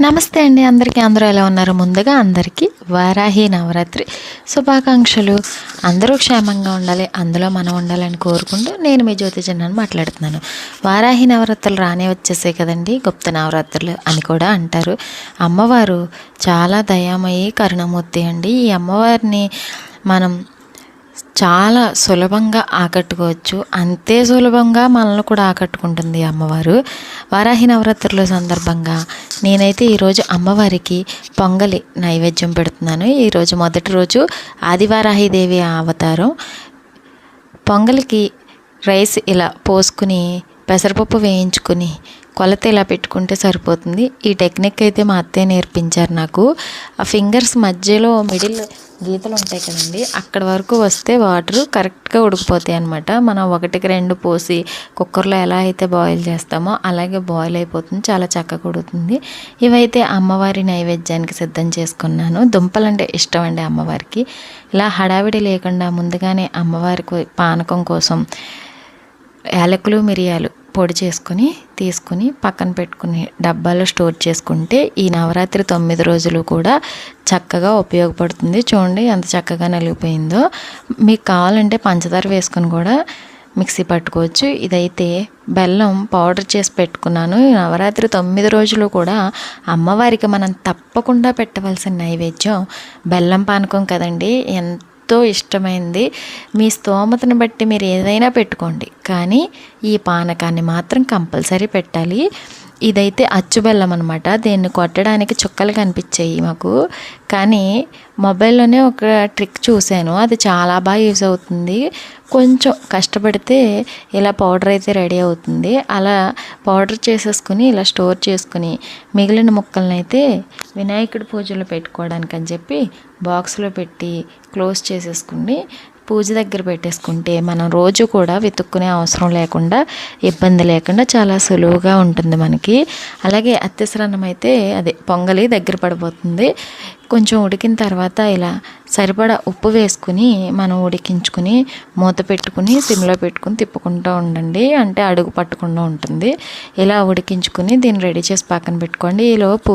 నమస్తే అండి. అందరికీ అందరూ ఎలా ఉన్నారు? ముందుగా అందరికీ వారాహి నవరాత్రి శుభాకాంక్షలు. అందరూ క్షేమంగా ఉండాలి. అందులో మనం ఉండాలని కోరుకుంటూ నేను మీ జ్యోతి జన్నాను మాట్లాడుతున్నాను. వారాహి నవరాత్రులు రానే వచ్చేసాయి కదండి. గుప్త నవరాత్రులు అని కూడా అంటారు. అమ్మవారు చాలా దయామయి కరుణమూర్తి అండి. ఈ అమ్మవారిని మనం చాలా సులభంగా ఆకట్టుకోవచ్చు. అంతే సులభంగా మనల్ని కూడా ఆకట్టుకుంటుంది అమ్మవారు. వారాహి నవరాత్రుల సందర్భంగా నేనైతే ఈరోజు అమ్మవారికి పొంగలి నైవేద్యం పెడుతున్నాను. ఈరోజు మొదటి రోజు ఆదివారాహిదేవి అవతారం. పొంగలికి రైస్ ఇలా పోసుకుని పెసరపప్పు వేయించుకుని కొలత ఇలా పెట్టుకుంటే సరిపోతుంది. ఈ టెక్నిక్ అయితే మా అత్తయ్య నేర్పించారు నాకు. ఆ ఫింగర్స్ మధ్యలో మిడిల్ గీతలు ఉంటాయి కదండి అక్కడ వరకు వస్తే వాటర్ కరెక్ట్గా ఉడికిపోతాయి అనమాట మనం ఒకటికి రెండు పోసి కుక్కర్లో ఎలా అయితే బాయిల్ చేస్తామో అలాగే బాయిల్ అయిపోతుంది చాలా చక్కగా ఉడుతుంది ఇవైతే అమ్మవారి నైవేద్యానికి సిద్ధం చేసుకున్నాను. దుంపలు అంటే ఇష్టం అండి అమ్మవారికి. ఇలా హడావిడి లేకుండా ముందుగానే అమ్మవారికి పానకం కోసం యాలకులు మిరియాలు పొడి చేసుకొని తీసుకుని పక్కన పెట్టుకుని డబ్బాలో స్టోర్ చేసుకుంటే ఈ నవరాత్రి తొమ్మిది రోజులు కూడా చక్కగా ఉపయోగపడుతుంది. చూడండి ఎంత చక్కగా నలిగిపోయిందో. మీకు కావాలంటే పంచదార వేసుకొని కూడా మిక్సీ పట్టుకోవచ్చు. ఇదైతే బెల్లం పౌడర్ చేసి పెట్టుకున్నాను. నవరాత్రి తొమ్మిది రోజులు కూడా అమ్మవారికి మనం తప్పకుండా పెట్టవలసిన నైవేద్యం బెల్లం పానకం కదండి. ఎంత ఎంతో ఇష్టమైంది. మీ స్తోమతను బట్టి మీరు ఏదైనా పెట్టుకోండి. కానీ ఈ పానకాన్ని మాత్రం కంపల్సరీ పెట్టాలి. ఇదైతే అచ్చు బెల్లం అనమాట దీన్ని కొట్టడానికి చుక్కలు కనిపించాయి మాకు. కానీ మొబైల్లోనే ఒక ట్రిక్ చూశాను. అది చాలా బాగా యూస్ అవుతుంది. కొంచెం కష్టపడితే ఇలా పౌడర్ అయితే రెడీ అవుతుంది. అలా పౌడర్ చేసేసుకుని ఇలా స్టోర్ చేసుకుని మిగిలిన ముక్కలను అయితే వినాయకుడి పూజలో పెట్టుకోవడానికి అని చెప్పి బాక్స్లో పెట్టి క్లోజ్ చేసేసుకుని పూజ దగ్గర పెట్టేసుకుంటే మనం రోజు కూడా వెతుక్కునే అవసరం లేకుండా ఇబ్బంది లేకుండా చాలా సులువుగా ఉంటుంది మనకి. అలాగే అత్యసరన్నం అయితే అదే పొంగలి దగ్గర పడిపోతుంది. కొంచెం ఉడికిన తర్వాత ఇలా సరిపడా ఉప్పు వేసుకుని మనం ఉడికించుకుని మూత పెట్టుకుని సిమ్లో పెట్టుకుని తిప్పుకుంటూ ఉండండి. అంటే అడుగు పట్టకుండా ఉంటుంది. ఇలా ఉడికించుకుని దీన్ని రెడీ చేసి పక్కన పెట్టుకోండి. ఈలోపు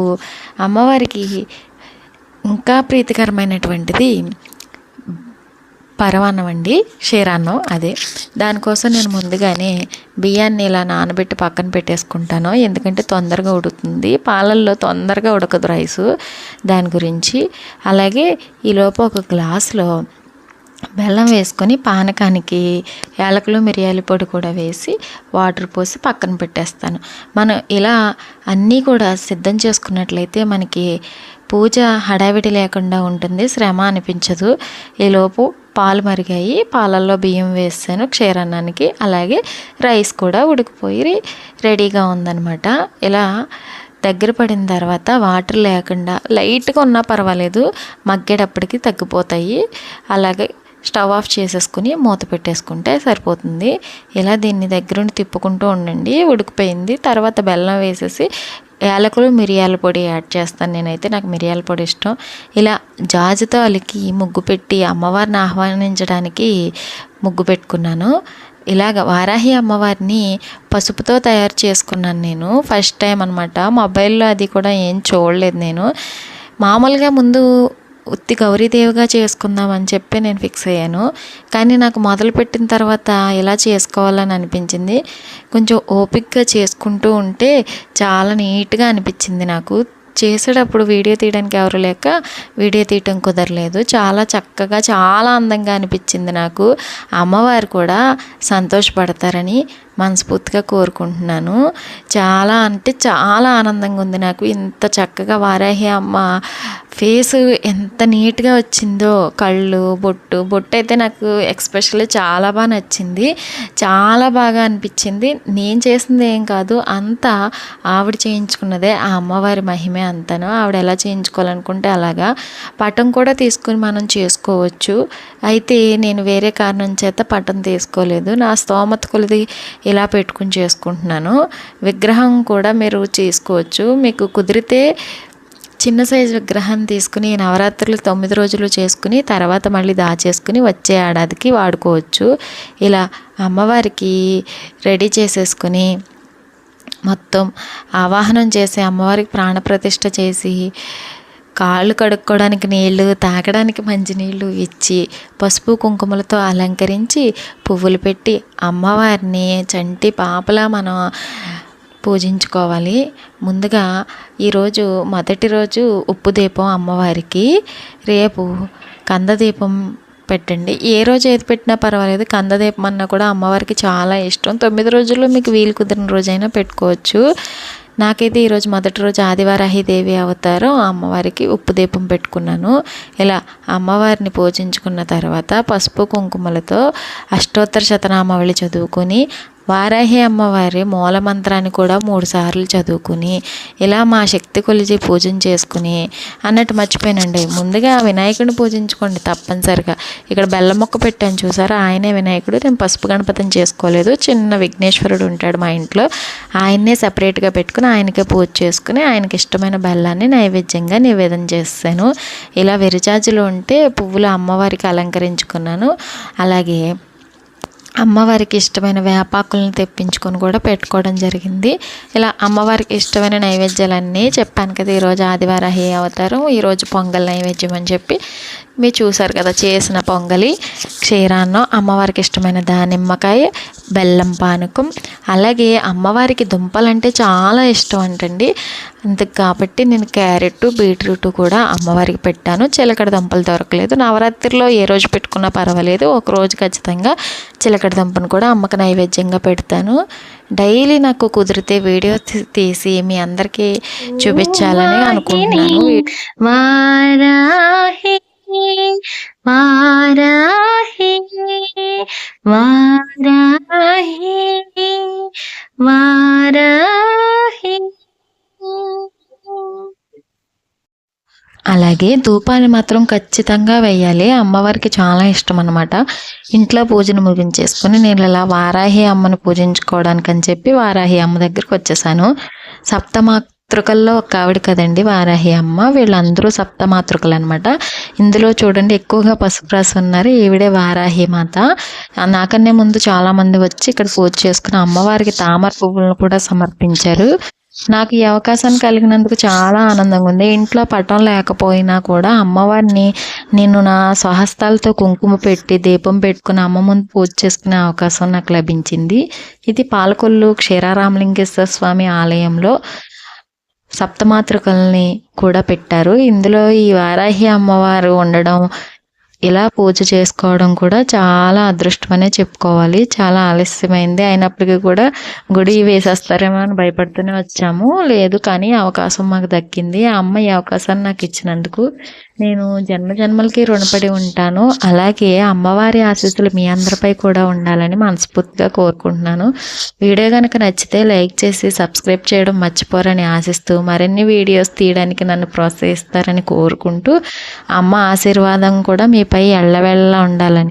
అమ్మవారికి ఇంకా ప్రీతికరమైనటువంటిది పరమాన్నం అండి క్షీరాన్నం అదే. దానికోసం నేను ముందుగానే బియ్యాన్ని ఇలా నానబెట్టి పక్కన పెట్టేసుకుంటాను. ఎందుకంటే తొందరగా ఉడుకుతుంది పాలల్లో తొందరగా ఉడకదు రైసు. దాని గురించి. అలాగే ఈలోపు ఒక గ్లాసులో బెల్లం వేసుకొని పానకానికి యాలకులు మిరియాల పొడి కూడా వేసి వాటర్ పోసి పక్కన పెట్టేస్తాను. మనం ఇలా అన్నీ కూడా సిద్ధం చేసుకున్నట్లయితే మనకి పూజ హడావిడి లేకుండా ఉంటుంది శ్రమ అనిపించదు. ఈలోపు పాలు మరిగాయి పాలల్లో బియ్యం వేసాను క్షీరాన్నానికి. అలాగే రైస్ కూడా ఉడికిపోయి రెడీగా ఉందనమాట ఇలా దగ్గర పడిన తర్వాత వాటర్ లేకుండా లైట్గా ఉన్నా పర్వాలేదు మగ్గేటప్పటికి తగ్గిపోతాయి. అలాగే స్టవ్ ఆఫ్ చేసేసుకుని మూత పెట్టేసుకుంటే సరిపోతుంది. ఇలా దీన్ని దగ్గరుండి తిప్పుకుంటూ ఉండండి ఉడికిపోయింది. తర్వాత బెల్లం వేసేసి యాలకులు మిరియాల పొడి యాడ్ చేస్తాను నేనైతే. నాకు మిరియాల పొడి ఇష్టం. ఇలా జాజుతో అలికి ముగ్గు పెట్టి అమ్మవారిని ఆహ్వానించడానికి ముగ్గు పెట్టుకున్నాను. ఇలాగ వారాహి అమ్మవారిని పసుపుతో తయారు చేసుకున్నాను నేను. ఫస్ట్ టైం అనమాట మొబైల్లో అది కూడా ఏం చూడలేదు నేను. మామూలుగా ముందు ఉత్తి గౌరీదేవిగా చేసుకుందామని చెప్పి నేను ఫిక్స్ అయ్యాను. కానీ నాకు మొదలుపెట్టిన తర్వాత ఇలా చేసుకోవాలని అనిపించింది. కొంచెం ఓపిక్గా చేసుకుంటూ ఉంటే చాలా నీట్గా అనిపించింది నాకు. చేసేటప్పుడు వీడియో తీయడానికి ఎవరు లేక వీడియో తీయటం కుదరలేదు. చాలా చక్కగా చాలా అందంగా అనిపించింది నాకు. అమ్మవారు కూడా సంతోషపడతారని మనస్ఫూర్తిగా కోరుకుంటున్నాను. చాలా అంటే చాలా ఆనందంగా ఉంది నాకు. ఇంత చక్కగా వారాహి అమ్మ ఫేస్ ఎంత నీట్గా వచ్చిందో కళ్ళు బొట్టు. బొట్టు అయితే నాకు ఎక్స్పెషల్లీ చాలా బాగా నచ్చింది. చాలా బాగా అనిపించింది. నేను చేసింది ఏం కాదు అంతా ఆవిడ చేయించుకున్నదే ఆ అమ్మవారి మహిమే అంతను. ఆవిడ ఎలా చేయించుకోవాలనుకుంటే అలాగా. పటం కూడా తీసుకుని మనం చేసుకోవచ్చు. అయితే నేను వేరే కారణం చేత పటం తీసుకోలేదు. నా స్తోమత కొలిది ఇలా పెట్టుకుని చేసుకుంటున్నాను. విగ్రహం కూడా మీరు చేసుకోవచ్చు. మీకు కుదిరితే చిన్న సైజు విగ్రహం తీసుకుని నవరాత్రులు తొమ్మిది రోజులు చేసుకుని తర్వాత మళ్ళీ దాచేసుకుని వచ్చే ఏడాదికి వాడుకోవచ్చు. ఇలా అమ్మవారికి రెడీ చేసేసుకుని మొత్తం ఆవాహనం చేసి అమ్మవారికి ప్రాణప్రతిష్ఠ చేసి కాళ్ళు కడుక్కోవడానికి నీళ్ళు తాగడానికి మంచినీళ్ళు ఇచ్చి పసుపు కుంకుమలతో అలంకరించి పువ్వులు పెట్టి అమ్మవారిని చంటి పాపలా మనం పూజించుకోవాలి. ముందుగా ఈరోజు మొదటి రోజు ఉప్పు దీపం అమ్మవారికి. రేపు కందదీపం పెట్టండి. ఏ రోజు ఏది పెట్టినా పర్వాలేదు. కందదీపం అన్నా కూడా అమ్మవారికి చాలా ఇష్టం. తొమ్మిది రోజుల్లో మీకు వీలు కుదిరిన రోజైనా పెట్టుకోవచ్చు. నాకైతే ఈరోజు మొదటి రోజు ఆదివారాహిదేవి అవతారం. అమ్మవారికి ఉప్పు దీపం పెట్టుకున్నాను. ఇలా అమ్మవారిని పూజించుకున్న తర్వాత పసుపు కుంకుమలతో అష్టోత్తర శతనామావళి చదువుకొని వారాహి అమ్మవారి మూలమంత్రాన్ని కూడా మూడుసార్లు చదువుకుని ఇలా మా శక్తి కొలిచి పూజన చేసుకుని అన్నట్టు మర్చిపోయానండి. ముందుగా వినాయకుడిని పూజించుకోండి తప్పనిసరిగా. ఇక్కడ బెల్లం మొక్క పెట్టాను చూసారా? ఆయనే వినాయకుడు. నేను పసుపు గణపతిని చేసుకోలేదు. చిన్న విఘ్నేశ్వరుడు ఉంటాడు మా ఇంట్లో. ఆయన్నే సపరేట్గా పెట్టుకుని ఆయనకే పూజ చేసుకుని ఆయనకి ఇష్టమైన బెల్లాన్ని నైవేద్యంగా నివేదన చేస్తాను ఇలా విరిచాజులు ఉంటే పువ్వులు అమ్మవారికి అలంకరించుకున్నాను. అలాగే అమ్మవారికి ఇష్టమైన వేపాకులను తెప్పించుకొని కూడా పెట్టుకోవడం జరిగింది. ఇలా అమ్మవారికి ఇష్టమైన నైవేద్యాలన్నీ చెప్పాను కదా ఈరోజు ఆదివారం హే అవతారం ఈరోజు పొంగల్ నైవేద్యం అని చెప్పి. మీరు చూసారు కదా చేసిన పొంగలి క్షీరాన్నం అమ్మవారికి ఇష్టమైన దానిమ్మకాయ బెల్లం పానకం. అలాగే అమ్మవారికి దుంపలంటే చాలా ఇష్టం అంటండి. అందుకు కాబట్టి నేను క్యారెట్ బీట్రూట్ కూడా అమ్మవారికి పెట్టాను. చిలకడ దుంపలు దొరకలేదు. నవరాత్రిలో ఏ రోజు పెట్టుకున్నా పర్వాలేదు. ఒక రోజు ఖచ్చితంగా చిలకడ దుంపను కూడా అమ్మకి నైవేద్యంగా పెడతాను. డైలీ నాకు కుదిరితే వీడియో తీసి మీ అందరికీ చూపించాలని అనుకుంటున్నాను. వారాహి వారాహి వారాహి. అలాగే ధూపాన్ని మాత్రం ఖచ్చితంగా వేయాలి. అమ్మవారికి చాలా ఇష్టం అనమాట ఇంట్లో పూజను ముగించేసుకుని నేను ఇలా వారాహి అమ్మను పూజించుకోవడానికి అని చెప్పి వారాహి అమ్మ దగ్గరికి వచ్చేసాను. సప్తమా మాతృకల్లో ఒక ఆవిడ కదండి వారాహి అమ్మ. వీళ్ళందరూ సప్త మాతృకలు అనమాట ఇందులో చూడండి ఎక్కువగా పసుపు రాసి ఉన్నారు. ఈవిడే వారాహి మాత. నాకన్నే ముందు చాలామంది వచ్చి ఇక్కడ పూజ చేసుకుని అమ్మవారికి తామర పువ్వులను కూడా సమర్పించారు. నాకు ఈ అవకాశం కలిగినందుకు చాలా ఆనందంగా ఉంది. ఇంట్లో పటం లేకపోయినా కూడా అమ్మవారిని నేను నా స్వహస్తాలతో కుంకుమ పెట్టి దీపం పెట్టుకుని అమ్మ ముందు పూజ చేసుకునే అవకాశం నాకు లభించింది. ఇది పాలకొల్లు క్షీరారామలింగేశ్వర స్వామి ఆలయంలో సప్తమాతృకల్ని కూడా పెట్టారు. ఇందులో ఈ వారాహి అమ్మవారు ఉండడం ఇలా పూజ చేసుకోవడం కూడా చాలా అదృష్టమనే చెప్పుకోవాలి. చాలా ఆలస్యమైంది. అయినప్పటికీ కూడా గుడి వేసేస్తారేమో అని భయపడుతూనే వచ్చాము. లేదు కానీ అవకాశం మాకు దక్కింది. ఆ అమ్మ ఈ అవకాశాన్ని నాకు ఇచ్చినందుకు నేను జన్మ జన్మలకి రుణపడి ఉంటాను. అలాగే అమ్మవారి ఆశీస్సులు మీ అందరిపై కూడా ఉండాలని మనస్ఫూర్తిగా కోరుకుంటున్నాను. వీడియో కనుక నచ్చితే లైక్ చేసి సబ్స్క్రైబ్ చేయడం మర్చిపోరని ఆశిస్తూ మరిన్ని వీడియోస్ తీయడానికి నన్ను ప్రోత్సహిస్తారని కోరుకుంటూ అమ్మ ఆశీర్వాదం కూడా మీపై ఎళ్ళవెళ్ళ ఉండాలని